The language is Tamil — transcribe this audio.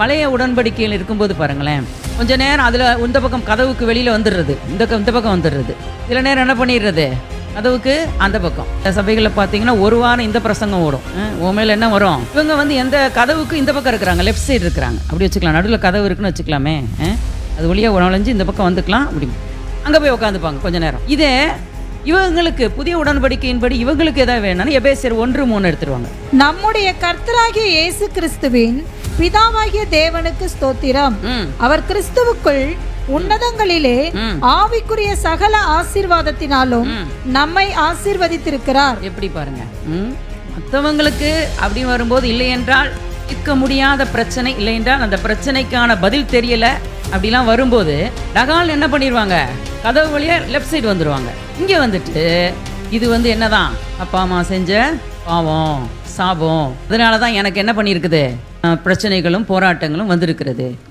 பழைய உடன்படிக்கையில் இருக்கும்போது பாருங்களேன். கொஞ்ச நேரம் அதில் இந்த பக்கம் கதவுக்கு வெளியில் வந்துடுறது. இந்த இந்த பக்கம் வந்துடுறது. சில நேரம் என்ன பண்ணிடுறது? கதவுக்கு அந்த பக்கம். இந்த சபைகளில் பார்த்தீங்கன்னா ஒரு வாரம் இந்த பிரசங்கம் ஓடும். உன் மேலே என்ன வரும்? இவங்க வந்து எந்த கதவுக்கு இந்த பக்கம் இருக்கிறாங்க? லெஃப்ட் சைடு இருக்கிறாங்க. அப்படி வச்சுக்கலாம். நடுவில் கதவு இருக்குன்னு வச்சுக்கலாமே. அது வழியாக உணவழிஞ்சு இந்த பக்கம் வந்துக்கலாம். அப்படி. அங்கே போய் உட்காந்துப்பாங்க கொஞ்ச நேரம். இதே இவங்களுக்கு புதிய உடன்படிக்கையின்படி இவங்களுக்கு எதாவது வேணும்னா எபேசியர் ஒன்று மூணு எடுத்துருவாங்க. நம்முடைய கர்த்தராகிய இயேசு கிறிஸ்துவின் பிதாவாகிய தேவனுக்கு ஸ்தோத்திரம். அவர் கிறிஸ்துவுக்குள் உன்னதங்களிலே. ஆவிக்குரிய சகல ஆசீர்வாதத்தினாலும். நம்மை ஆசீர்வதித்திருக்கிறார். எப்படி பாருங்க. மற்றவங்களுக்கு அப்படி வரும்போது இல்லை என்றால் தீர்க்க முடியாத பிரச்சனை இல்லை என்றால் அந்த பிரச்சனைக்கான பதில் தெரியல. அப்படிலாம் வரும்போது டகால் என்ன பண்ணிடுவாங்க கதவு வழியா லெஃப்ட் சைடு வந்துடுவாங்க இங்கே வந்துட்டு இது வந்து என்னதான்? அப்பா அம்மா செஞ்ச பாவம் சாபம். அதனால தான் எனக்கு என்ன பண்ணியிருக்குது? பிரச்சனைகளும் போராட்டங்களும் வந்திருக்கிறது.